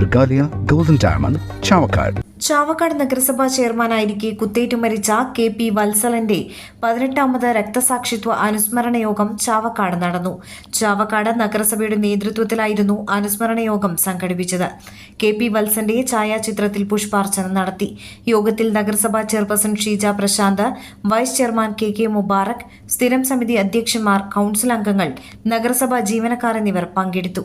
Regalia golden diamond Chavakkad. Chavakkad നഗരസഭാ ചെയർമാനായിരിക്കെ കുത്തേറ്റു മരിച്ച കെ പി വത്സലന്റെ പതിനെട്ടാമത് രക്തസാക്ഷിത്വ അനുസ്മരണ യോഗം ചാവക്കാട് നടന്നു. ചാവക്കാട് നഗരസഭയുടെ നേതൃത്വത്തിലായിരുന്നു അനുസ്മരണ യോഗം സംഘടിപ്പിച്ചത്. കെ പി വത്സന്റെ ഛായാചിത്രത്തിൽ പുഷ്പാർച്ചന നടത്തി. യോഗത്തിൽ നഗരസഭാ chairperson Sheeja Prashanth vice chairman K K Mubarak സ്ഥിരം സമിതി അധ്യക്ഷന്മാർ കൌൺസിൽ അംഗങ്ങൾ നഗരസഭാ ജീവനക്കാർ എന്നിവർ പങ്കെടുത്തു.